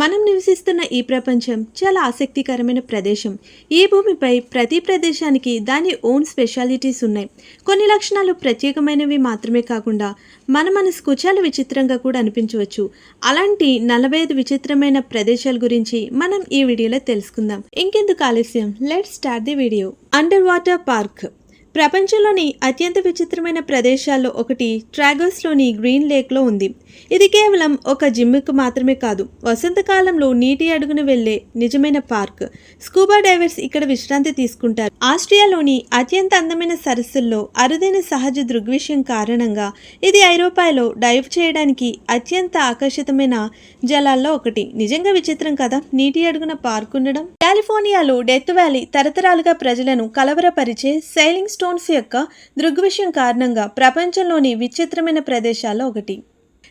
మనం నివసిస్తున్న ఈ ప్రపంచం చాలా ఆసక్తికరమైన ప్రదేశం. ఈ భూమిపై ప్రతి ప్రదేశానికి దాని ఓన్ స్పెషాలిటీస్ ఉన్నాయి. కొన్ని లక్షణాలు ప్రత్యేకమైనవి మాత్రమే కాకుండా మన మనసుకు చాలా విచిత్రంగా కూడా అనిపించవచ్చు. అలాంటి నలభై ఐదు విచిత్రమైన ప్రదేశాల గురించి మనం ఈ వీడియోలో తెలుసుకుందాం. ఇంకెందుకు ఆలస్యం? Let start the video under water park ప్రపంచంలోని అత్యంత విచిత్రమైన ప్రదేశాల్లో ఒకటి ట్రాగోస్లోని గ్రీన్ లేక్లో ఉంది. ఇది కేవలం ఒక జిమ్కి మాత్రమే కాదు వసంతకాలంలో నీటి అడుగున వెళ్ళే నిజమైన పార్క్. స్కూబా డైవర్స్ ఇక్కడ విశ్రాంతి తీసుకుంటారు. ఆస్ట్రియాలోని అత్యంత అందమైన సరస్సుల్లో అరుదైన సహజ దృగ్విషయం కారణంగా ఇది ఐరోపాలో డైవ్ చేయడానికి అత్యంత ఆకర్షితమైన జలాల్లో ఒకటి. నిజంగా విచిత్రం కదా నీటి అడుగున పార్క్ ఉండడం? కాలిఫోర్నియాలో డెత్ వ్యాలీ తరతరాలుగా ప్రజలను కలవరపరిచే సైలింగ్ స్టోన్స్ యొక్క దృగ్విషయం కారణంగా ప్రపంచంలోని విచిత్రమైన ప్రదేశాల్లో ఒకటి.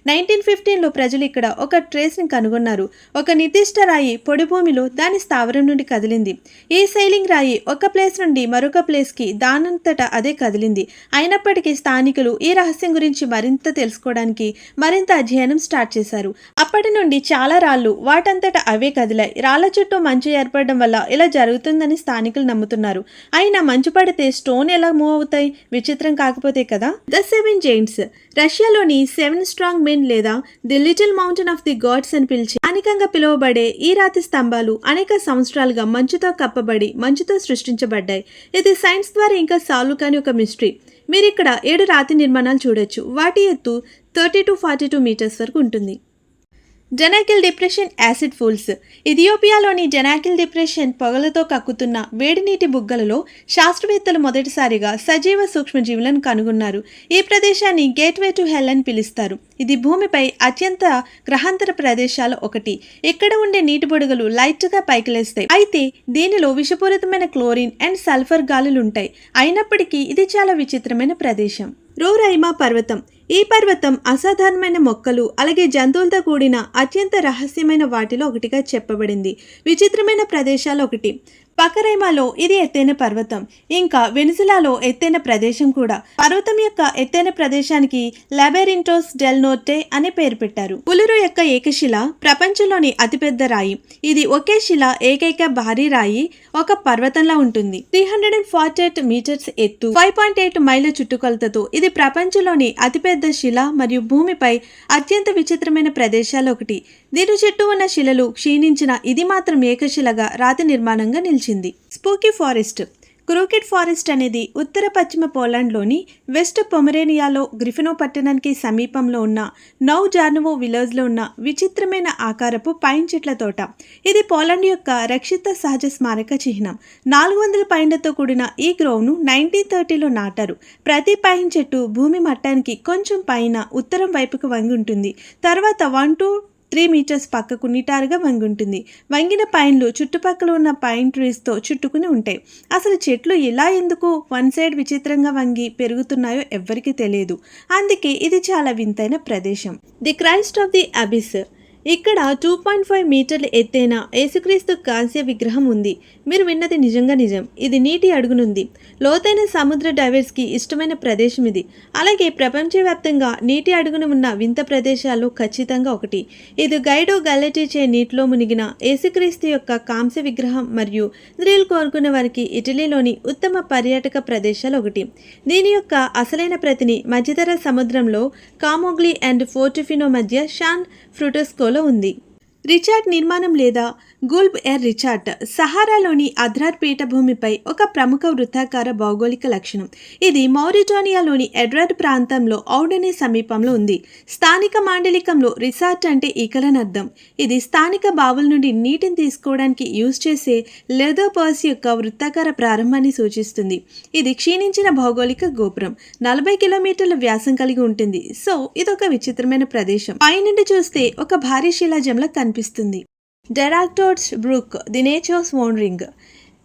నైన్టీన్ ఫిఫ్టీన్లో ప్రజలు ఇక్కడ ఒక ట్రేస్ని కనుగొన్నారు. ఒక నిర్దిష్ట రాయి పొడి భూమిలో దాని స్థావరం నుండి కదిలింది. ఈ సైలింగ్ రాయి ఒక ప్లేస్ నుండి మరొక ప్లేస్కి దానంతట అదే కదిలింది. అయినప్పటికీ స్థానికులు ఈ రహస్యం గురించి మరింత తెలుసుకోవడానికి మరింత అధ్యయనం స్టార్ట్ చేశారు. అప్పటి నుండి చాలా రాళ్ళు వాటంతట అవే కదిలాయి. రాళ్ళ చుట్టూ మంచు ఏర్పడడం వల్ల ఇలా జరుగుతుందని స్థానికులు నమ్ముతున్నారు. అయినా మంచు పడితే స్టోన్ ఎలా మూవ్ అవుతాయి? విచిత్రం కాకపోతే కదా? ద సెవెన్ జైంట్స్ రష్యాలోని సెవెన్ స్ట్రాంగ్ మెన్ లేదా the little mountain of the gods అని పిలిచి స్థానికంగా పిలువబడే ఈ రాతి స్తంభాలు అనేక సంవత్సరాలుగా మంచుతో కప్పబడి మంచుతో సృష్టించబడ్డాయి. ఇది సైన్స్ ద్వారా ఇంకా సాల్వ్ కాని ఒక మిస్టరీ మీరు ఇక్కడ ఏడు రాతి నిర్మాణాలు చూడొచ్చు. వాటి ఎత్తు thirty to forty two meters వరకు ఉంటుంది. Danakil depression acid pools. ఇథియోపియాలోని Danakil depression పొగలతో కక్కుతున్న వేడి నీటి బుగ్గలలో శాస్త్రవేత్తలు మొదటిసారిగా సజీవ సూక్ష్మజీవులను కనుగొన్నారు. ఈ ప్రదేశాన్ని గేట్వే టు హెల్ అని పిలుస్తారు. ఇది భూమిపై అత్యంత గ్రహాంతర ప్రదేశాల ఒకటి. ఇక్కడ ఉండే నీటి బుడగలు లైట్గా పైకి లేస్తాయి అయితే దీనిలో విషపూరితమైన క్లోరిన్ అండ్ సల్ఫర్ గాలులు ఉంటాయి అయినప్పటికీ ఇది చాలా విచిత్రమైన ప్రదేశం. రోరైమా పర్వతం. ఈ పర్వతం అసాధారణమైన మొక్కలు అలాగే జంతువులతో కూడిన అత్యంత రహస్యమైన వాటిలో ఒకటిగా చెప్పబడింది. విచిత్రమైన ప్రదేశాలు ఒకటి. పకరైమాలో ఇది ఎత్తైన పర్వతం. ఇంకా వెనుజులాలో ఎత్తైన ప్రదేశం కూడా. పర్వతం యొక్క ఎత్తైన ప్రదేశానికి లాబెరింటోస్ డెల్ నోర్టే అనే పేరు పెట్టారు. పులురు యొక్క ఏకశిల ప్రపంచంలోని అతిపెద్ద రాయి. ఇది ఒకే శిల ఏకైక భారీ రాయి ఒక పర్వతంలా ఉంటుంది. Three hundred and forty eight meters ఎత్తు. ఫైవ్ పాయింట్ ఎయిట్ మైళ్ళ చుట్టుకొలతతో ఇది ప్రపంచంలోని అతిపెద్ద శిల మరియు భూమిపై అత్యంత విచిత్రమైన ప్రదేశాలు ఒకటి. దీని చుట్టూ ఉన్న శిలలు క్షీణించిన ఇది మాత్రం ఏకశిలగా రాతి నిర్మాణంగా నిలిచింది. Spooky forest. క్రూకెట్ ఫారెస్ట్ అనేది ఉత్తర పశ్చిమ పోలాండ్లోని వెస్ట్ పొమరేనియాలో గ్రిఫినో పట్టణానికి సమీపంలో ఉన్న నౌ జార్నవో విలేజ్లో ఉన్న విచిత్రమైన ఆకారపు పైన్ చెట్ల తోట. ఇది పోలాండ్ యొక్క రక్షిత సహజ స్మారక చిహ్నం. నాలుగు వందల పైన్లతో కూడిన ఈ గ్రోవ్ను నైన్టీన్ థర్టీలో నాటారు. ప్రతి పైన్ చెట్టు భూమి మట్టానికి కొంచెం పైన ఉత్తరం వైపుకు వంగి ఉంటుంది. తర్వాత వన్ టూ త్రీ మీటర్స్ పక్కకు నిటారుగా వంగి ఉంటుంది వంగిన పైన్లు చుట్టుపక్కల ఉన్న పైన్ ట్రీస్తో చుట్టుకుని ఉంటాయి. అసలు చెట్లు ఇలా ఎందుకు వన్ సైడ్ విచిత్రంగా వంగి పెరుగుతున్నాయో ఎవ్వరికీ తెలియదు. అందుకే ఇది చాలా వింతైన ప్రదేశం. The Christ of the Abyss ఇక్కడ టూ పాయింట్ ఫైవ్ మీటర్ల ఎత్తైన యేసుక్రీస్తు కాంస్య విగ్రహం ఉంది. మీరు విన్నది నిజంగా నిజం. ఇది నీటి అడుగునుంది. లోతైన సముద్ర డైవర్స్కి ఇష్టమైన ప్రదేశం ఇది. అలాగే ప్రపంచవ్యాప్తంగా నీటి అడుగున ఉన్న వింత ప్రదేశాల్లో ఖచ్చితంగా ఒకటి. ఇది గైడో గల్లెటిచే నీటిలో మునిగిన యేసుక్రీస్తు యొక్క కాంస్య విగ్రహం మరియు స్త్రీలు కోరుకునే వారికి ఇటలీలోని ఉత్తమ పర్యాటక ప్రదేశాలు ఒకటి. దీని యొక్క అసలైన ప్రతిని మధ్యధర సముద్రంలో కామోగ్లీ అండ్ ఫోర్టిఫినో మధ్య షాన్ ఫ్రూటోస్కోల్ ఉంది. రిచార్డ్ నిర్మాణం లేదా గుల్బ్ ఎర్ రిచార్ట్ సహారాలోని అద్రార్ పీఠభూమిపై ఒక ప్రముఖ వృత్తాకార భౌగోళిక లక్షణం. ఇది మౌరిటోనియాలోని ఎడ్రాడ్ ప్రాంతంలో ఔడనే సమీపంలో ఉంది. స్థానిక మాండలికంలో రిసార్ట్ అంటే ఈకలని అర్థం ఇది స్థానిక బావుల నుండి నీటిని తీసుకోవడానికి యూజ్ చేసే లెదర్ పర్స్ యొక్క వృత్తాకార ప్రారంభాన్ని సూచిస్తుంది. ఇది క్షీణించిన భౌగోళిక గోపురం. నలభై కిలోమీటర్ల వ్యాసం కలిగి ఉంటుంది. సో ఇదొక విచిత్రమైన ప్రదేశం. పైనుండి చూస్తే ఒక భారీ శిలాజంలా కనిపిస్తుంది. డెరాక్టోర్స్ బ్రూక్ ది నేచర్స్ వాండరింగ్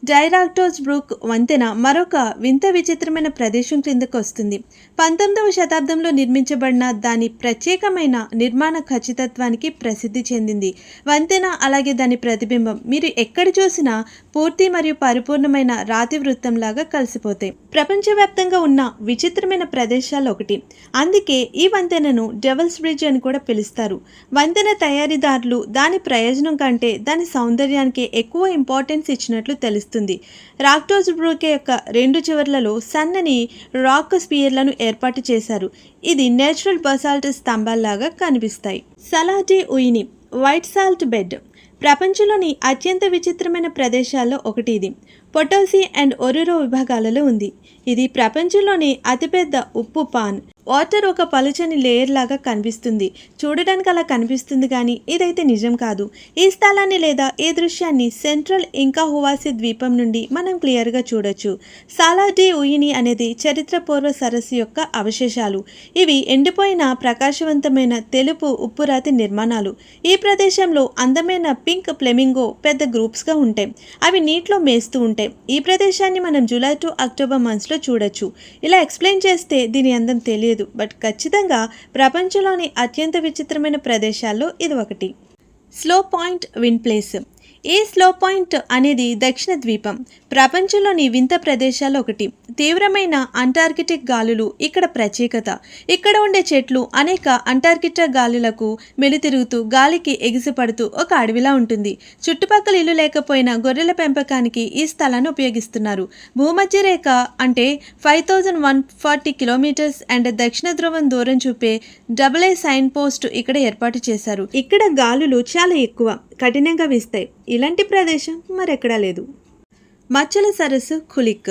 డైరాక్టోస్ బ్రూక్ వంతెన మరొక వింత విచిత్రమైన ప్రదేశం క్రిందకు వస్తుంది. పంతొమ్మిదవ శతాబ్దంలో నిర్మించబడిన దాని ప్రత్యేకమైన నిర్మాణ ఖచ్చితత్వానికి ప్రసిద్ధి చెందింది. వంతెన అలాగే దాని ప్రతిబింబం. మీరు ఎక్కడ చూసినా పూర్తి మరియు పరిపూర్ణమైన రాతి వృత్తంలాగా కలిసిపోతాయి ప్రపంచవ్యాప్తంగా ఉన్న విచిత్రమైన ప్రదేశాలు ఒకటి. అందుకే ఈ వంతెనను డెవల్స్ బ్రిడ్జ్ అని కూడా పిలుస్తారు. వంతెన తయారీదారులు దాని ప్రయోజనం కంటే దాని సౌందర్యానికి ఎక్కువ ఇంపార్టెన్స్ ఇచ్చినట్లు తెలుస్తుంది. రాక్టోస్ బ్రూకే యొక్క రెండు చివర్లలో సన్నని రాక్ స్పియర్లను ఏర్పాటు చేశారు. ఇది నేచురల్ బసాల్ట్ స్తంభాల్లాగా కనిపిస్తాయి. Salar de Uyuni white salt bed ప్రపంచంలోని అత్యంత విచిత్రమైన ప్రదేశాల్లో ఒకటి ఇది పొటోసి అండ్ ఒరిరో విభాగాలలో ఉంది. ఇది ప్రపంచంలోని అతిపెద్ద ఉప్పు పాన్. వాటర్ ఒక పలుచని లేయర్ లాగా కనిపిస్తుంది. చూడడానికి అలా కనిపిస్తుంది కానీ ఇదైతే నిజం కాదు. ఈ స్థలాన్ని లేదా ఈ దృశ్యాన్ని సెంట్రల్ ఇంకా హువాసి ద్వీపం నుండి మనం క్లియర్గా చూడొచ్చు. సాలాడి ఉయిని అనేది చరిత్రపూర్వ సరస్సు యొక్క అవశేషాలు. ఇవి ఎండిపోయిన ప్రకాశవంతమైన తెలుపు ఉప్పురాతి నిర్మాణాలు. ఈ ప్రదేశంలో అందమైన పింక్ ప్లెమింగో పెద్ద గ్రూప్స్గా ఉంటాయి అవి నీటిలో మేస్తూ ఉంటాయి ఈ ప్రదేశాన్ని మనం జూలై టు అక్టోబర్ మంత్స్లో చూడొచ్చు. ఇలా ఎక్స్ప్లెయిన్ చేస్తే దీని అందం తెలియదు. బట్ ఖచ్చితంగా ప్రపంచంలోని అత్యంత విచిత్రమైన ప్రదేశాల్లో ఇది ఒకటి స్లో పాయింట్ విన్ ప్లేస్. ఈ స్లో పాయింట్ అనేది దక్షిణ ద్వీపం. ప్రపంచంలోని వింత ప్రదేశాల్లో ఒకటి. తీవ్రమైన అంటార్కిటిక్ గాలులు ఇక్కడ ప్రత్యేకత. ఇక్కడ ఉండే చెట్లు అనేక అంటార్కిటా గాలులకు మెలితిరుగుతూ గాలికి ఎగిసిపడుతూ ఒక అడవిలా ఉంటుంది. చుట్టుపక్కల ఇల్లు లేకపోయినా గొర్రెల పెంపకానికి ఈ స్థలాన్ని ఉపయోగిస్తున్నారు. భూమధ్య రేఖ అంటే five thousand one forty kilometers and దక్షిణ ధ్రువం దూరం చూపే డబుల్ ఏ సైన్ పోస్ట్ ఇక్కడ ఏర్పాటు చేశారు. ఇక్కడ గాలులు చాలా ఎక్కువ కఠినంగా వీస్తాయి. ఇలాంటి ప్రదేశం మరెక్కడా లేదు. మచ్చల సరస్సు కులిక్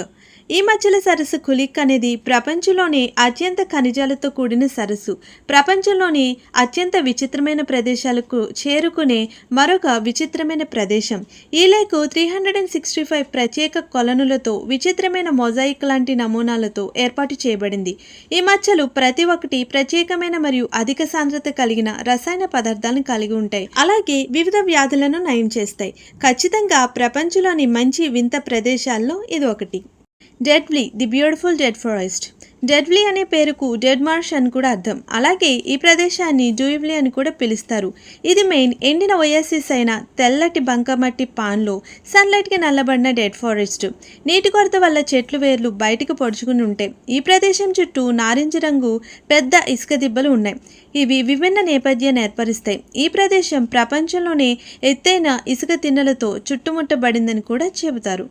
ఈ మచ్చల సరస్సు కులిక్ అనేది ప్రపంచంలోని అత్యంత ఖనిజాలతో కూడిన సరస్సు. ప్రపంచంలోని అత్యంత విచిత్రమైన ప్రదేశాలకు చేరుకునే మరొక విచిత్రమైన ప్రదేశం. ఈ lake three hundred and sixty five ప్రత్యేక కొలనులతో విచిత్రమైన మొజాయిక్ లాంటి నమూనాలతో ఏర్పాటు చేయబడింది. ఈ మచ్చలు ప్రతి ఒక్కటి ప్రత్యేకమైన మరియు అధిక సాంద్రత కలిగిన రసాయన పదార్థాలను కలిగి ఉంటాయి. అలాగే వివిధ వ్యాధులను నయం చేస్తాయి. ఖచ్చితంగా ప్రపంచంలోని మంచి వింత ప్రదేశాల్లో ఇది ఒకటి. Deadly the beautiful dead forest deadly అనే పేరుకు డెడ్ మార్ష్ అని కూడా అర్థం. అలాగే ఈ ప్రదేశాన్ని డూయివ్లీ అని కూడా పిలుస్తారు. ఇది మెయిన్ ఎండిన ఒయాసిస్ అయిన తెల్లటి బంకమట్టి పాన్లో సన్లైట్కి నల్లబడిన డెడ్ ఫారెస్ట్ నీటి కొరత వల్ల చెట్లు వేర్లు బయటకు పొడుచుకుని ఉంటాయి ఈ ప్రదేశం చుట్టూ నారింజ రంగు పెద్ద ఇసుక దిబ్బలు ఉన్నాయి. ఇవి విభిన్న నేపథ్యాన్ని ఏర్పరుస్తాయి. ఈ ప్రదేశం ప్రపంచంలోనే ఎత్తైన ఇసుక తిన్నెలతో చుట్టుముట్టబడిందని కూడా చెబుతారు.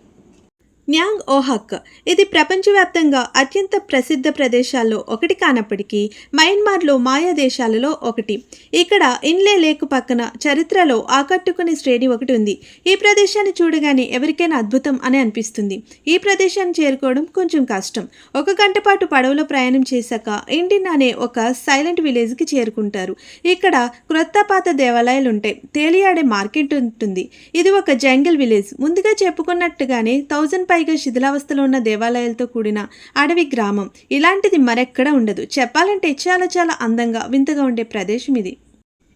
న్యాంగ్ ఓహక్ ఇది ప్రపంచవ్యాప్తంగా అత్యంత ప్రసిద్ధ ప్రదేశాల్లో ఒకటి కానప్పటికీ మయన్మార్లో మాయా దేశాలలో ఒకటి. ఇక్కడ ఇన్లే లేక్ పక్కన చరిత్రలో ఆకట్టుకునే శ్రేణి ఒకటి ఉంది. ఈ ప్రదేశాన్ని చూడగానే ఎవరికైనా అద్భుతం అని అనిపిస్తుంది. ఈ ప్రదేశాన్ని చేరుకోవడం కొంచెం కష్టం. ఒక గంట పాటు పడవలో ప్రయాణం చేశాక ఇండిన్ అనే ఒక సైలెంట్ విలేజ్కి చేరుకుంటారు. ఇక్కడ క్రొత్త పాత దేవాలయాలు ఉంటాయి తేలియాడే మార్కెట్ ఉంటుంది. ఇది ఒక జంగిల్ విలేజ్. ముందుగా చెప్పుకున్నట్టుగానే థౌజండ్ పైగా శిథిలావస్థలో ఉన్న దేవాలయాలతో కూడిన అడవి గ్రామం. ఇలాంటిది మరెక్కడా ఉండదు. చెప్పాలంటే చాలా చాలా అందంగా వింతగా ఉండే ప్రదేశం ఇది.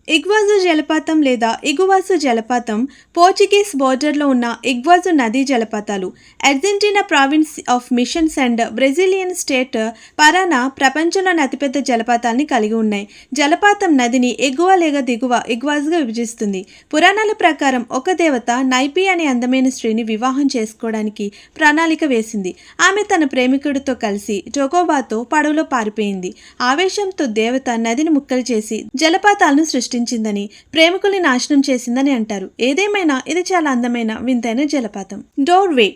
ఇగ్వాజు జలపాతం లేదా ఇగువాసు జలపాతం పోర్చుగీస్ బోర్డర్లో ఉన్న ఇగ్వాజు నదీ జలపాతాలు. Argentina province of Missions and Brazilian state Parana ప్రపంచంలోని అతిపెద్ద జలపాతాల్ని కలిగి ఉన్నాయి. జలపాతం నదిని ఎగువ లేక దిగువ ఇగ్వాజుగా విభజిస్తుంది. పురాణాల ప్రకారం ఒక దేవత నైపి అనే అందమైన స్త్రీని వివాహం చేసుకోవడానికి ప్రణాళిక వేసింది. ఆమె తన ప్రేమికుడితో కలిసి జోగోబాతో పడవలో పారిపోయింది. ఆవేశంతో దేవత నదిని ముక్కలు చేసి జలపాతాలను సృష్టి సృష్టించిందని ప్రేమికుల్ని నాశనం చేసిందని అంటారు. ఏదేమైనా ఇది చాలా అందమైన వింతైన జలపాతం. డోర్వే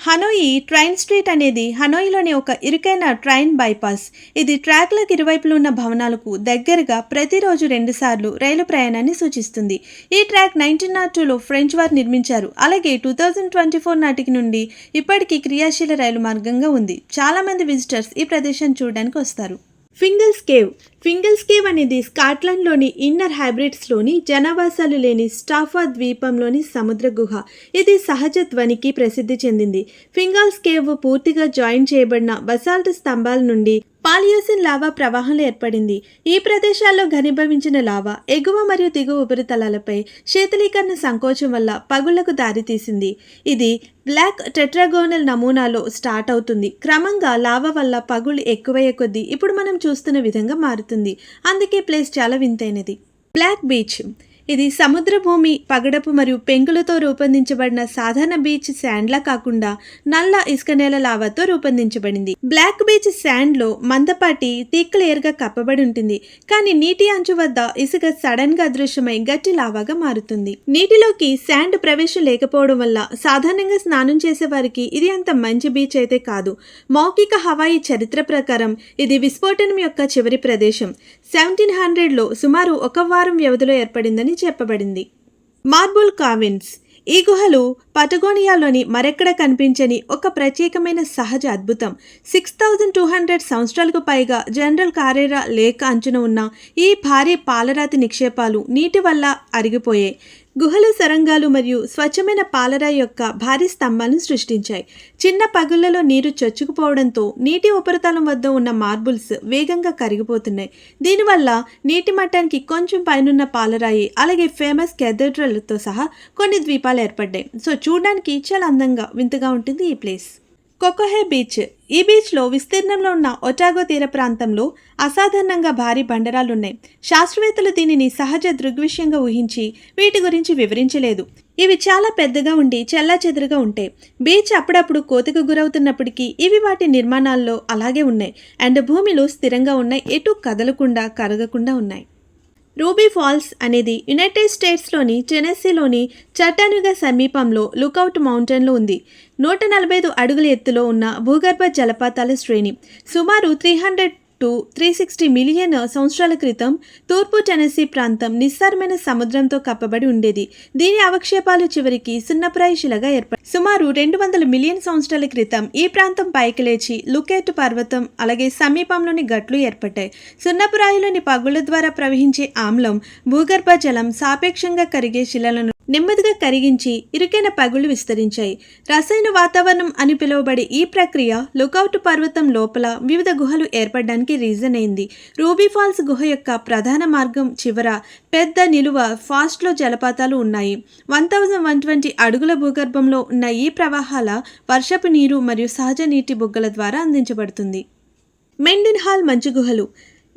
హనోయి ట్రైన్ స్ట్రీట్ అనేది హనోయిలోని ఒక ఇరుకైన ట్రైన్ బైపాస్. ఇది ట్రాక్లకు ఇరువైపులు ఉన్న భవనాలకు దగ్గరగా ప్రతిరోజు రెండుసార్లు రైలు ప్రయాణాన్ని సూచిస్తుంది. ఈ ట్రాక్ నైన్టీన్ నాట్ టూలో ఫ్రెంచ్ వారు నిర్మించారు. అలాగే టూ థౌజండ్ ట్వంటీ ఫోర్ నాటికి నుండి ఇప్పటికీ క్రియాశీల రైలు మార్గంగా ఉంది. చాలామంది విజిటర్స్ ఈ ప్రదేశాన్ని చూడడానికి వస్తారు. ఫింగల్స్ కేవ్. ఫింగల్స్ కేవ్ అనేది స్కాట్లాండ్లోని ఇన్నర్ హైబ్రిడ్స్లోని జనావాసాలు లేని స్టాఫా ద్వీపంలోని సముద్ర గుహ ఇది సహజ ధ్వనికి ప్రసిద్ధి చెందింది. ఫింగల్స్ కేవ్ పూర్తిగా జాయిన్ చేయబడిన బసాల్ట్ స్తంభాల నుండి పాలియోసిన్ లావా ప్రవాహంలో ఏర్పడింది. ఈ ప్రదేశాల్లో ఘనీభవించిన లావా ఎగువ మరియు దిగువ ఉపరితలాలపై శీతలీకరణ సంకోచం వల్ల పగుళ్ళకు దారితీసింది. ఇది బ్లాక్ టెట్రాగోనల్ నమూనాలో స్టార్ట్ అవుతుంది. క్రమంగా లావా వల్ల పగుళ్ళు ఎక్కువయ్యే కొద్దీ ఇప్పుడు మనం చూస్తున్న విధంగా మారుతుంది. అందుకే ప్లేస్ చాలా వింతైనది. Black beach. ఇది సముద్ర భూమి పగడపు మరియు పెంకులతో రూపొందించబడిన సాధారణ బీచ్ శాండ్లా కాకుండా నల్ల ఇసుక నేల లావాతో రూపొందించబడింది. బ్లాక్ బీచ్ శాండ్లో మందపాటి థిక్ కప్పబడి ఉంటుంది. కానీ నీటి అంచు వద్ద ఇసుక సడన్గా అదృశ్యమై గట్టి లావాగా మారుతుంది. నీటిలోకి శాండ్ ప్రవేశం లేకపోవడం వల్ల సాధారణంగా స్నానం చేసే వారికి ఇది అంత మంచి బీచ్ అయితే కాదు. మౌఖిక హవాయి చరిత్ర ప్రకారం ఇది విస్ఫోటనం యొక్క చివరి ప్రదేశం. సెవెంటీన్ హండ్రెడ్లో సుమారు ఒక వారం వ్యవధిలో ఏర్పడిందని చెప్పబడింది. మార్బుల్ కావిన్స్ ఈ గుహలు పటగోనియాలోని మరెక్కడ కనిపించని ఒక ప్రత్యేకమైన సహజ అద్భుతం. సిక్స్ థౌజండ్ టూ హండ్రెడ్ సంవత్సరాలకు పైగా జనరల్ కారేరా లేక అంచున ఉన్న ఈ భారీ పాలరాతి నిక్షేపాలు నీటి వల్ల అరిగిపోయాయి. గుహలు సొరంగాలు మరియు స్వచ్ఛమైన పాలరాయి యొక్క భారీ స్తంభాలను సృష్టించాయి. చిన్న పగుళ్ళలో నీరు చొచ్చుకుపోవడంతో నీటి ఉపరితలం వద్ద ఉన్న మార్బుల్స్ వేగంగా కరిగిపోతున్నాయి. దీనివల్ల నీటి మట్టానికి కొంచెం పైనున్న పాలరాయి అలాగే ఫేమస్ కెథడ్రల్తో సహా కొన్ని ద్వీపాలు ఏర్పడ్డాయి. సో చూడడానికి చాలా అందంగా వింతగా ఉంటుంది ఈ ప్లేస్. కొకోహే బీచ్. ఈ బీచ్లో విస్తీర్ణంలో ఉన్న ఒటాగో తీర ప్రాంతంలో అసాధారణంగా భారీ బండరాలున్నాయి శాస్త్రవేత్తలు దీనిని సహజ దృగ్విషయంగా ఊహించి వీటి గురించి వివరించలేదు. ఇవి చాలా పెద్దగా ఉండి చెల్లాచెదురుగా ఉంటాయి. బీచ్ అప్పుడప్పుడు కోతకు గురవుతున్నప్పటికీ ఇవి వాటి నిర్మాణాల్లో అలాగే ఉన్నాయి. అండ్ భూమిలో స్థిరంగా ఉన్నాయి ఎటు కదలకుండా కరగకుండా ఉన్నాయి. రూబీ ఫాల్స్ అనేది యునైటెడ్ స్టేట్స్లోని టెనెస్సీలోని చట్టానుగా సమీపంలో లుకౌట్ మౌంటైన్లో ఉంది. నూట నలభై ఐదు అడుగుల ఎత్తులో ఉన్న భూగర్భ జలపాతాల శ్రేణి. సుమారు three hundred to three sixty million సంవత్సరాల క్రితం తూర్పు టెనసీ ప్రాంతం నిస్సారమైన సముద్రంతో కప్పబడి ఉండేది. దీని అవక్షేపాలు చివరికి సున్నప్రాయ శిలగా ఏర్పడి సుమారు రెండు వందల మిలియన్ సంవత్సరాల క్రితం ఈ ప్రాంతం పైకి లేచి లుకేట్ పర్వతం అలాగే సమీపంలోని గట్లు ఏర్పడ్డాయి. సున్నపురాయిలోని పగుళ్ళ ద్వారా ప్రవహించే ఆమ్లం భూగర్భ జలం సాపేక్షంగా కరిగే శిలలను నెమ్మదిగా కరిగించి ఇరుకైన పగుళ్ళు విస్తరించాయి. రసాయన వాతావరణం అని పిలువబడే ఈ ప్రక్రియ లుకౌట్ పర్వతం లోపల వివిధ గుహలు ఏర్పడడానికి రీజన్ అయింది. రూబీ ఫాల్స్ గుహ యొక్క ప్రధాన మార్గం చివర పెద్ద నిలువ ఫాస్ట్లో జలపాతాలు ఉన్నాయి. వన్ థౌజండ్ వన్ ట్వంటీ అడుగుల భూగర్భంలో ఉన్న ఈ ప్రవాహాల వర్షపు నీరు మరియు సహజ నీటి బుగ్గల ద్వారా అందించబడుతుంది. మెండిన్ హాల్ మంచు గుహలు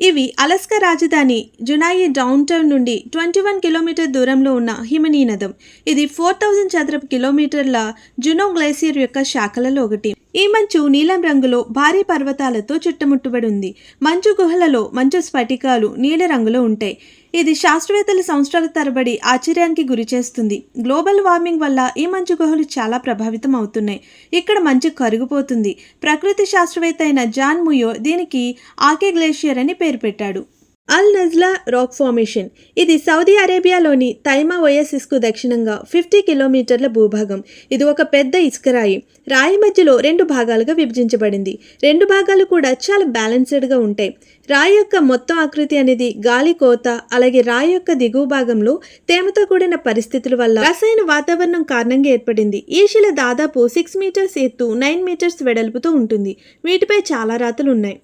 ఇవి అలస్కా రాజధాని జునాయి డౌన్ టౌన్ నుండి ట్వంటీ వన్ కిలోమీటర్ దూరంలో ఉన్న హిమనీ నదం. ఇది ఫోర్ థౌజండ్ చదరపు కిలోమీటర్ల జునో గ్లేసియర్ యొక్క శాఖలలో ఒకటి. ఈ మంచు నీలం రంగులో భారీ పర్వతాలతో చుట్టుముట్టబడి ఉంది. మంచు గుహలలో మంచు స్ఫటికాలు నీల రంగులో ఉంటాయి. ఇది శాస్త్రవేత్తల సంవత్సరాల తరబడి ఆశ్చర్యానికి గురిచేస్తుంది గ్లోబల్ వార్మింగ్ వల్ల ఈ మంచు గుహలు చాలా ప్రభావితం అవుతున్నాయి. ఇక్కడ మంచు కరిగిపోతుంది. ప్రకృతి శాస్త్రవేత్త అయిన జాన్ ముయో దీనికి ఆకే గ్లేషియర్ అని పేరు పెట్టాడు. Al Naslaa rock formation. ఇది సౌదీ అరేబియాలోని తైమా ఒయసిస్కు దక్షిణంగా ఫిఫ్టీ కిలోమీటర్ల భూభాగం. ఇది ఒక పెద్ద ఇసుక రాయి. రాయి మధ్యలో రెండు భాగాలుగా విభజించబడింది. రెండు భాగాలు కూడా చాలా బ్యాలెన్స్డ్గా ఉంటాయి. రాయి యొక్క మొత్తం ఆకృతి అనేది గాలి కోత అలాగే రాయి యొక్క దిగువ భాగంలో తేమతో కూడిన పరిస్థితుల వల్ల రసాయన వాతావరణం కారణంగా ఏర్పడింది. ఈ శిల దాదాపు సిక్స్ మీటర్స్ ఎత్తు నైన్ మీటర్స్ వెడల్పుతో ఉంటుంది. వీటిపై చాలా రాతలు ఉన్నాయి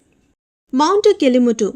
మౌంట్ కెలిముటు.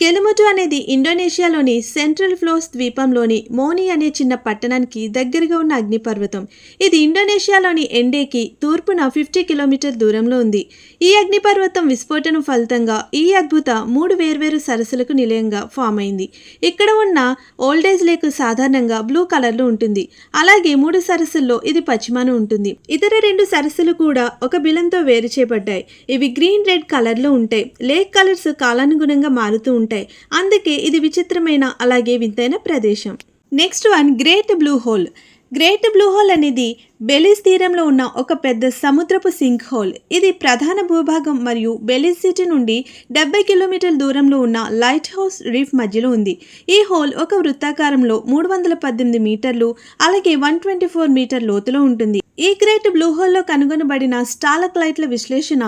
కెలిముటు అనేది ఇండోనేషియాలోని సెంట్రల్ ఫ్లోస్ ద్వీపంలోని మోని అనే చిన్న పట్టణానికి దగ్గరగా ఉన్న అగ్నిపర్వతం. ఇది ఇండోనేషియాలోని ఎండేకి తూర్పున ఫిఫ్టీ కిలోమీటర్ దూరంలో ఉంది. ఈ అగ్నిపర్వతం విస్ఫోటనం ఫలితంగా ఈ అద్భుత మూడు వేర్వేరు సరస్సులకు నిలయంగా ఫామ్ అయింది. ఇక్కడ ఉన్న ఓల్డేజ్ లేక్ సాధారణంగా బ్లూ కలర్లో ఉంటుంది. అలాగే మూడు సరస్సుల్లో ఇది పశ్చిమాన ఉంటుంది. ఇతర రెండు సరస్సులు కూడా ఒక బిలంతో వేరు చేయబడ్డాయి ఇవి గ్రీన్ రెడ్ కలర్లో ఉంటాయి. లేక్ కలర్స్ కాలానుగుణంగా మారుతూ ఉంటాయి. అందుకే ఇది విచిత్రమైన అలాగే వింతైన ప్రదేశం. Next one great blue hole. Great blue hole అనేది బెలిజ్ తీరంలో ఉన్న ఒక పెద్ద సముద్రపు సింక్ హోల్. ఇది ప్రధాన భూభాగం మరియు బెలిజ్ సిటీ నుండి డెబ్బై కిలోమీటర్ల దూరంలో ఉన్న లైట్ హౌస్ రీఫ్ మధ్యలో ఉంది. ఈ హోల్ ఒక వృత్తాకారంలో మూడు వందల పద్దెనిమిది మీటర్లు అలాగే వన్ ట్వంటీ ఫోర్ మీటర్ లోతులో ఉంటుంది. ఈ గ్రేట్ బ్లూ హోల్లో కనుగొనబడిన స్టాలక్ లైట్ల విశ్లేషణ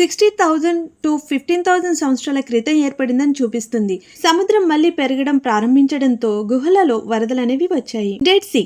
sixty thousand to fifteen thousand సంవత్సరాల క్రితం ఏర్పడిందని చూపిస్తుంది. సముద్రం మళ్ళీ పెరగడం ప్రారంభించడంతో గుహలలో వరదలనేవి వచ్చాయి. డెడ్ సీ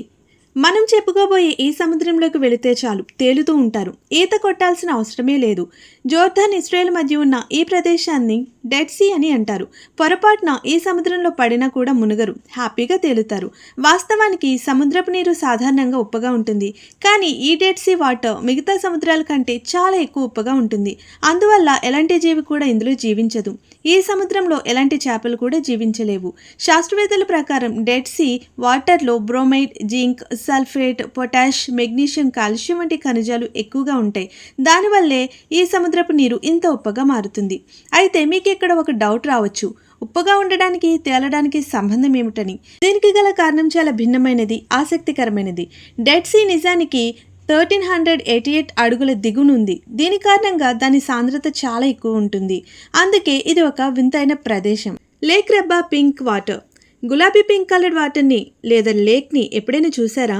మనం చెప్పుకోబోయే ఈ సముద్రంలోకి వెళితే చాలు తేలుతూ ఉంటారు. ఈత కొట్టాల్సిన అవసరమే లేదు. జోర్దాన్ ఇస్రాయేల్ మధ్య ఉన్న ఈ ప్రదేశాన్ని డెడ్ సీ అని అంటారు. పొరపాటున ఈ సముద్రంలో పడినా కూడా మునుగరు హ్యాపీగా తేలుతారు. వాస్తవానికి సముద్రపు నీరు సాధారణంగా ఉప్పగా ఉంటుంది. కానీ ఈ డెడ్ సీ వాటర్ మిగతా సముద్రాల కంటే చాలా ఎక్కువ ఉప్పగా ఉంటుంది. అందువల్ల ఎలాంటి జీవి కూడా ఇందులో జీవించదు. ఈ సముద్రంలో ఎలాంటి చేపలు కూడా జీవించలేవు. శాస్త్రవేత్తల ప్రకారం డెడ్ సీ వాటర్లో bromide zinc sulphate potash magnesium calcium వంటి ఖనిజాలు ఎక్కువగా ఉంటాయి. దానివల్లే ఈ సముద్రపు నీరు ఇంత ఉప్పగా మారుతుంది. అయితే మీకు ఇక్కడ ఒక డౌట్ రావచ్చు? ఉప్పగా ఉండడానికి తేలడానికి సంబంధం ఏమిటని? దీనికి గల కారణం చాలా భిన్నమైనది ఆసక్తికరమైనది. డెడ్ సీ నిజానికి థర్టీన్ హండ్రెడ్ ఎయిటీ ఎయిట్ అడుగుల దిగునుంది. దీని కారణంగా దాని సాంద్రత చాలా ఎక్కువ ఉంటుంది. అందుకే ఇది ఒక వింతైన ప్రదేశం. Lake Retba pink water. గులాబీ పింక్ కలర్డ్ వాటర్ని లేదా లేక్ని ఎప్పుడైనా చూసారా?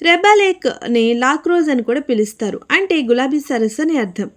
రెబ్బా లేక్ని లాక్రోజ్ అని కూడా పిలుస్తారు. అంటే గులాబీ సరస్సు అని అర్థం.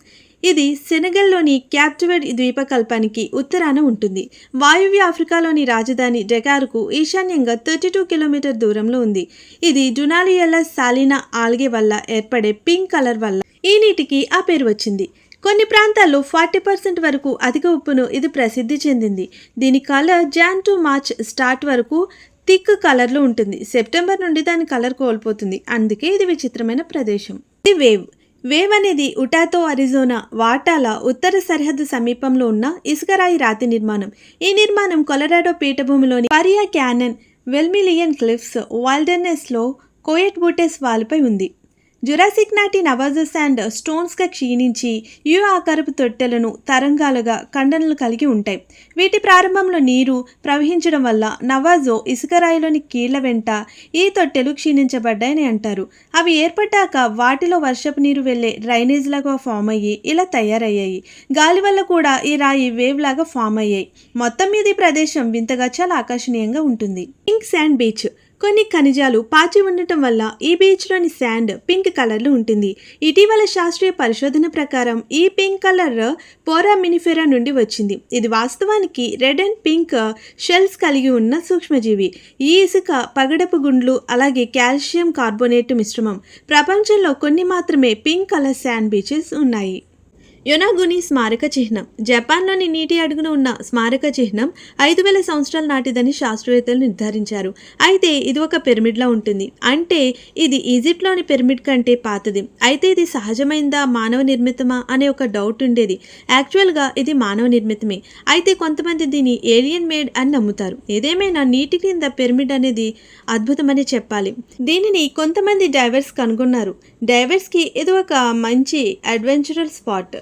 ఇది సెనగల్లోని క్యాప్టివేట్ ద్వీపకల్పానికి ఉత్తరాన ఉంటుంది. వాయువ్య ఆఫ్రికాలోని రాజధాని డెకార్కు ఈశాన్యంగా థర్టీ టూ కిలోమీటర్ దూరంలో ఉంది. ఇది డునాలియల సాలినా ఆల్గే వల్ల ఏర్పడే పింక్ కలర్ వల్ల ఈ నీటికి ఆ పేరు వచ్చింది. కొన్ని ప్రాంతాల్లో ఫార్టీ పర్సెంట్ వరకు అధిక ఉప్పును ఇది ప్రసిద్ధి చెందింది. దీని colour Jan to March start వరకు థిక్ కలర్లో ఉంటుంది. సెప్టెంబర్ నుండి దాని కలర్ కోల్పోతుంది. అందుకే ఇది విచిత్రమైన ప్రదేశం. ఇది వేవ్ వేవ్ అనేది ఉటాతో అరిజోనా వాటాల ఉత్తర సరిహద్దు సమీపంలో ఉన్న ఇసుకరాయి రాతి నిర్మాణం. ఈ నిర్మాణం కొలరాడో పీఠభూమిలోని పరియా క్యానన్ వెల్మిలియన్ క్లిఫ్స్ వాల్డర్నెస్లో కోయట్ బూటెస్ వాల్పై ఉంది. జురాసిక్ నాటి నవాజస్ అండ్ స్టోన్స్గా క్షీణించి యు ఆకారపు తొట్టెలను తరంగాలుగా ఖండనలు కలిగి ఉంటాయి. వీటి ప్రారంభంలో నీరు ప్రవహించడం వల్ల నవాజో ఇసుకరాయిలోని కీళ్ళ వెంట ఈ తొట్టెలు క్షీణించబడ్డాయని అంటారు. అవి ఏర్పడ్డాక వాటిలో వర్షపు నీరు వెళ్ళే డ్రైనేజ్లాగా ఫామ్ అయ్యి ఇలా తయారయ్యాయి. గాలి వల్ల కూడా ఈ రాయి వేవ్ లాగా ఫామ్ అయ్యాయి. మొత్తం మీద ఈ ప్రదేశం వింతగా చాలా ఆకర్షణీయంగా ఉంటుంది. పింక్ శాండ్ బీచ్ కొన్ని ఖనిజాలు పాచి ఉండటం వల్ల ఈ బీచ్లోని శాండ్ పింక్ కలర్లో ఉంటుంది. ఇటీవల శాస్త్రీయ పరిశోధన ప్రకారం ఈ పింక్ కలర్ పోరా మినిఫెరా నుండి వచ్చింది. ఇది వాస్తవానికి రెడ్ అండ్ పింక్ షెల్స్ కలిగి ఉన్న సూక్ష్మజీవి. ఈ ఇసుక పగడపు గుండ్లు అలాగే కాల్షియం కార్బోనేట్ మిశ్రమం. ప్రపంచంలో కొన్ని మాత్రమే పింక్ కలర్ శాండ్ బీచెస్ ఉన్నాయి. యొనాగుని స్మారక చిహ్నం. జపాన్లోని నీటి అడుగున ఉన్న స్మారక చిహ్నం ఐదు వేల సంవత్సరాల నాటిదని శాస్త్రవేత్తలు నిర్ధారించారు. అయితే ఇది ఒక పిరమిడ్లా ఉంటుంది. అంటే ఇది ఈజిప్ట్లోని పిరమిడ్ కంటే పాతది. అయితే ఇది సహజమైందా మానవ నిర్మితమా అనే ఒక డౌట్ ఉండేది. యాక్చువల్గా ఇది మానవ నిర్మితమే. అయితే కొంతమంది దీన్ని ఏలియన్ మేడ్ అని నమ్ముతారు. ఏదేమైనా నీటి కింద పిరమిడ్ అనేది అద్భుతమని చెప్పాలి. దీనిని కొంతమంది డైవర్స్ కనుగొన్నారు. డైవర్స్కి ఇది ఒక మంచి అడ్వెంచరల్ స్పాట్.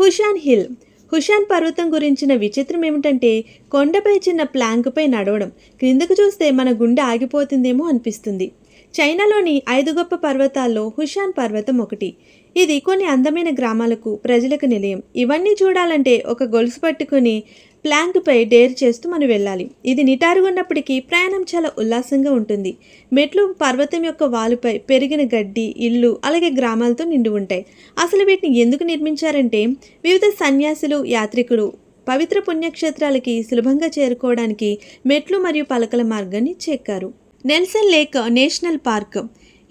హుషాన్ హిల్. హుషాన్ పర్వతం గురించిన విచిత్రం ఏమిటంటే కొండపై చిన్న ప్లాంక్పై నడవడం. క్రిందకు చూస్తే మన గుండె ఆగిపోతుందేమో అనిపిస్తుంది. చైనాలోని ఐదు గొప్ప పర్వతాల్లో హుషాన్ పర్వతం ఒకటి. ఇది కొన్ని అందమైన గ్రామాలకు ప్రజలకు నిలయం. ఇవన్నీ చూడాలంటే ఒక గొలుసు పట్టుకుని ప్లాంక్పై డేర్ చేస్తూ మనం వెళ్ళాలి. ఇది నిటారుగా ఉన్నప్పటికీ ప్రయాణం చాలా ఉల్లాసంగా ఉంటుంది. మెట్లు పర్వతం యొక్క వాలుపై పెరిగిన గడ్డి ఇల్లు అలాగే గ్రామాలతో నిండి ఉంటాయి. అసలు వీటిని ఎందుకు నిర్మించారంటే వివిధ సన్యాసులు యాత్రికులు పవిత్ర పుణ్యక్షేత్రాలకి సులభంగా చేరుకోవడానికి మెట్లు మరియు పలకల మార్గాన్ని చెక్కారు. Nelson Lake National Park.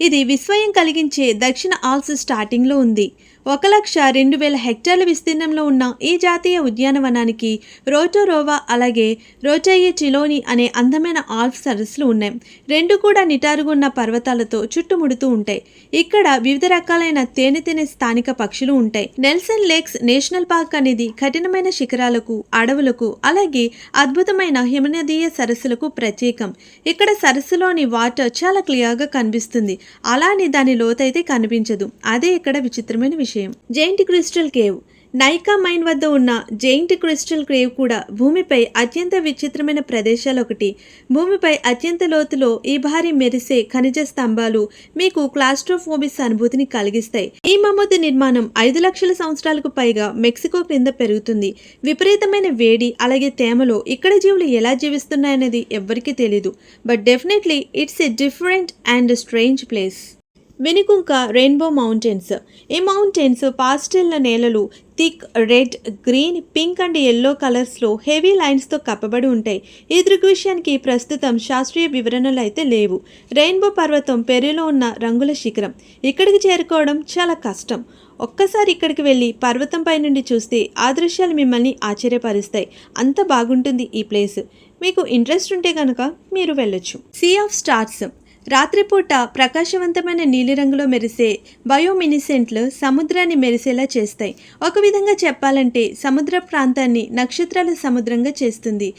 ఇది విస్మయం కలిగించే దక్షిణ ఆల్స్ స్టార్టింగ్లో ఉంది. ఒక లక్ష రెండు వేల హెక్టార్ల విస్తీర్ణంలో ఉన్న ఈ జాతీయ ఉద్యానవనానికి రోటోరోవా అలాగే రోచయ్య చిలోని అనే అందమైన ఆల్ఫ్ సరస్సులు ఉన్నాయి. రెండు కూడా నిటారుగా ఉన్న పర్వతాలతో చుట్టుముడుతూ ఉంటాయి. ఇక్కడ వివిధ రకాలైన తేనె తినే స్థానిక పక్షులు ఉంటాయి. నెల్సన్ లేక్స్ నేషనల్ పార్క్ అనేది కఠినమైన శిఖరాలకు అడవులకు అలాగే అద్భుతమైన హిమనదీయ సరస్సులకు ప్రత్యేకం. ఇక్కడ సరస్సులోని వాటర్ చాలా క్లియర్గా కనిపిస్తుంది. అలానే దాని లోతైతే కనిపించదు. అదే ఇక్కడ విచిత్రమైన విషయం. Giant crystal cave. Naica mine వద్ద ఉన్న జైంట్ క్రిస్టల్ క్రేవ్ కూడా భూమిపై అత్యంత విచిత్రమైన ప్రదేశాలు ఒకటి. భూమిపై అత్యంత లోతులో ఈ భారీ మెరిసే ఖనిజ స్తంభాలు మీకు క్లాస్ట్రోఫోబిస్ అనుభూతిని కలిగిస్తాయి. ఈ మమ్మద్దు నిర్మాణం ఐదు లక్షల సంవత్సరాలకు పైగా మెక్సికో క్రింద పెరుగుతుంది. విపరీతమైన వేడి అలాగే తేమలో ఇక్కడ జీవులు ఎలా జీవిస్తున్నాయనేది ఎవ్వరికీ తెలియదు but definitely it's a different and strange place. Vinicunca rainbow mountains. ఈ మౌంటైన్స్ పాస్టెల్ల నేలలు thick red green pink and yellow కలర్స్లో హెవీ లైన్స్తో కప్పబడి ఉంటాయి. ఈ దృగ్విషయానికి ప్రస్తుతం శాస్త్రీయ వివరణలు అయితే లేవు. రెయిన్బో పర్వతం పెరులో ఉన్న రంగుల శిఖరం. ఇక్కడికి చేరుకోవడం చాలా కష్టం. ఒక్కసారి ఇక్కడికి వెళ్ళి పర్వతంపై నుండి చూస్తే ఆ దృశ్యాలు మిమ్మల్ని ఆశ్చర్యపరుస్తాయి. అంత బాగుంటుంది ఈ ప్లేస్. మీకు ఇంట్రెస్ట్ ఉంటే కనుక మీరు వెళ్ళొచ్చు. Sea of stars. రాత్రిపూట ప్రకాశవంతమైన నీలిరంగులో మెరిసే బయోమినిసెంట్లు సముద్రాన్ని మెరిసేలా చేస్తాయి. ఒక విధంగా చెప్పాలంటే సముద్ర ప్రాంతాన్ని నక్షత్రాల సముద్రంగా చేస్తుంది.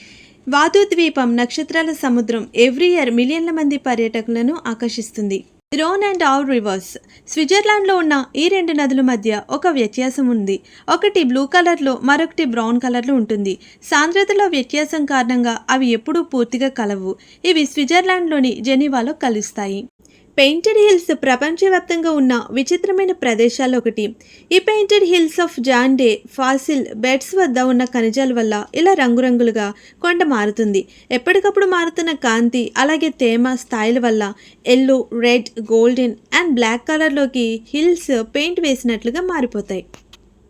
వాదు ద్వీపం నక్షత్రాల సముద్రం ఎవ్రీ ఇయర్ మిలియన్ల మంది పర్యాటకులను ఆకర్షిస్తుంది. Rhone and Aare rivers. స్విట్జర్లాండ్లో ఉన్న ఈ రెండు నదుల మధ్య ఒక వ్యత్యాసం ఉంది. ఒకటి బ్లూ కలర్లో మరొకటి బ్రౌన్ కలర్లో ఉంటుంది. సాంద్రతలో వ్యత్యాసం కారణంగా అవి ఎప్పుడూ పూర్తిగా కలవు. ఇవి స్విట్జర్లాండ్లోని జెనీవాలో కలుస్తాయి. పెయింటెడ్ హిల్స్ ప్రపంచవ్యాప్తంగా ఉన్న విచిత్రమైన ప్రదేశాలు ఒకటి. ఈ painted hills of John Day fossil beds వద్ద ఉన్న ఖనిజాల వల్ల ఇలా రంగురంగులుగా కొండ మారుతుంది. ఎప్పటికప్పుడు మారుతున్న కాంతి అలాగే తేమ స్థాయిల వల్ల yellow red golden and black కలర్లోకి హిల్స్ పెయింట్ వేసినట్లుగా మారిపోతాయి.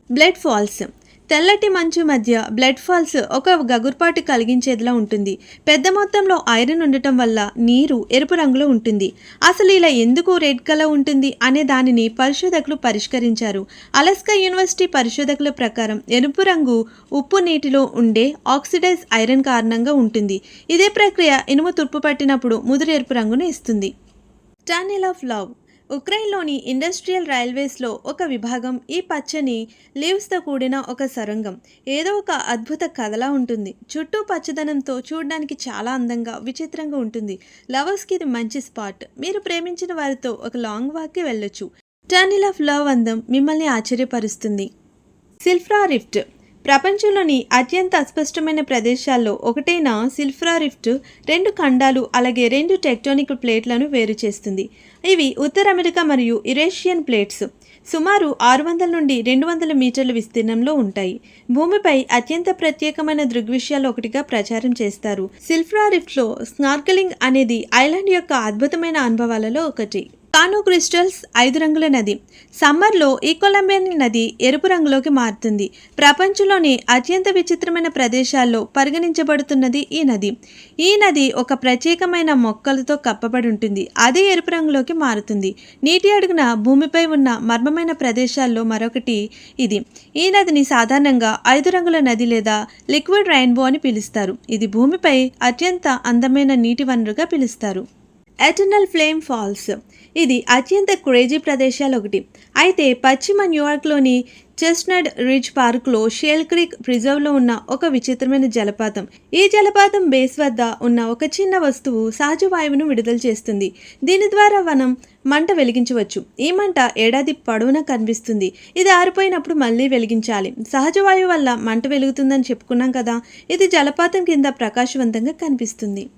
బ్లడ్ ఫాల్స్ తెల్లటి మంచు మధ్య బ్లడ్ ఫాల్స్ ఒక గగుర్పాటు కలిగించేదిలా ఉంటుంది. పెద్ద మొత్తంలో ఐరన్ ఉండటం వల్ల నీరు ఎరుపు రంగులో ఉంటుంది. అసలు ఇలా ఎందుకు రెడ్ కలర్ ఉంటుంది అనే దానిని పరిశోధకులు పరిష్కరించారు. అలస్కా యూనివర్సిటీ పరిశోధకుల ప్రకారం ఎరుపు రంగు ఉప్పు నీటిలో ఉండే ఆక్సిడైజ్ ఐరన్ కారణంగా ఉంటుంది. ఇదే ప్రక్రియ ఇనుము తుప్పు పట్టినప్పుడు ముదురు ఎరుపు రంగును ఇస్తుంది. టానిల్ ఆఫ్ లవ్ ఉక్రెయిన్లోని ఇండస్ట్రియల్ రైల్వేస్లో ఒక విభాగం ఈ పచ్చని లీవ్స్తో కూడిన ఒక సొరంగం. ఏదో ఒక అద్భుత కథలా ఉంటుంది. చుట్టూ పచ్చదనంతో చూడడానికి చాలా అందంగా విచిత్రంగా ఉంటుంది. లవర్స్కి ఇది మంచి స్పాట్. మీరు ప్రేమించిన వారితో ఒక లాంగ్ వాక్కి వెళ్ళొచ్చు. టర్నిల్ ఆఫ్ లవ్ అందం మిమ్మల్ని ఆశ్చర్యపరుస్తుంది. Silfra rift. ప్రపంచంలోని అత్యంత అస్పష్టమైన ప్రదేశాల్లో ఒకటైన సిల్ఫ్రా రిఫ్ట్ రెండు ఖండాలు అలాగే రెండు టెక్టోనిక్ ప్లేట్లను వేరు చేస్తుంది. ఇవి ఉత్తర అమెరికా మరియు యురేషియన్ ప్లేట్స్. సుమారు ఆరు వందల నుండి రెండు వందల మీటర్ల విస్తీర్ణంలో ఉంటాయి. భూమిపై అత్యంత ప్రత్యేకమైన దృగ్విషయాలు ఒకటిగా ప్రచారం చేస్తారు. సిల్ఫ్రా రిఫ్ట్లో స్నార్కలింగ్ అనేది ఐలాండ్ యొక్క అద్భుతమైన అనుభవాలలో ఒకటి. కానో క్రిస్టల్స్ ఐదు రంగుల నది. సమ్మర్లో ఈ కొలంబియన్ నది ఎరుపు రంగులోకి మారుతుంది. ప్రపంచంలోని అత్యంత విచిత్రమైన ప్రదేశాల్లో పరిగణించబడుతున్నది ఈ నది. ఈ నది ఒక ప్రత్యేకమైన మొక్కలతో కప్పబడి ఉంటుంది. అదే ఎరుపు రంగులోకి మారుతుంది. నీటి అడుగున భూమిపై ఉన్న మర్మమైన ప్రదేశాల్లో మరొకటి ఇది. ఈ నదిని సాధారణంగా ఐదు రంగుల నది లేదా లిక్విడ్ రైన్బో అని పిలుస్తారు. ఇది భూమిపై అత్యంత అందమైన నీటి వనరుగా పిలుస్తారు. ఎటర్నల్ ఫ్లేమ్ ఫాల్స్ ఇది అత్యంత క్రేజీ ప్రదేశాలు ఒకటి. అయితే పశ్చిమ న్యూయార్క్లోని చెస్ట్నట్ రిడ్జ్ పార్క్లో షేల్ క్రీక్ ప్రిజర్వ్లో ఉన్న ఒక విచిత్రమైన జలపాతం. ఈ జలపాతం బేస్ వద్ద ఉన్న ఒక చిన్న వస్తువు సహజ వాయువును విడుదల చేస్తుంది. దీని ద్వారా మనం మంట వెలిగించవచ్చు. ఈ మంట ఏడాది పొడవునా కనిపిస్తుంది. ఇది ఆరిపోయినప్పుడు మళ్ళీ వెలిగించాలి. సహజ వాయువు వల్ల మంట వెలుగుతుందని చెప్పుకున్నాం కదా. ఇది జలపాతం కింద ప్రకాశవంతంగా కనిపిస్తుంది.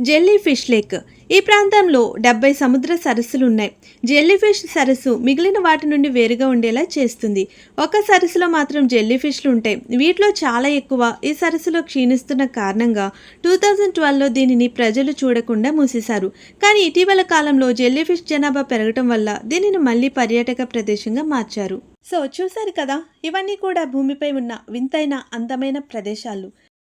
Jellyfish lake. ఈ ప్రాంతంలో డెబ్బై సముద్ర సరస్సులు ఉన్నాయి జెల్లీ ఫిష్ సరస్సు మిగిలిన వాటి నుండి వేరుగా ఉండేలా చేస్తుంది. ఒక సరస్సులో మాత్రం జెల్లీ ఫిష్లు ఉంటాయి. వీటిలో చాలా ఎక్కువ ఈ సరస్సులో క్షీణిస్తున్న కారణంగా టూ థౌజండ్ ట్వెల్వ్లో దీనిని ప్రజలు చూడకుండా మూసేశారు. కానీ ఇటీవల కాలంలో జెల్లీ ఫిష్ జనాభా పెరగటం వల్ల దీనిని మళ్ళీ పర్యాటక ప్రదేశంగా మార్చారు. సో చూశారు కదా? ఇవన్నీ కూడా భూమిపై ఉన్న వింతైన అందమైన ప్రదేశాలు.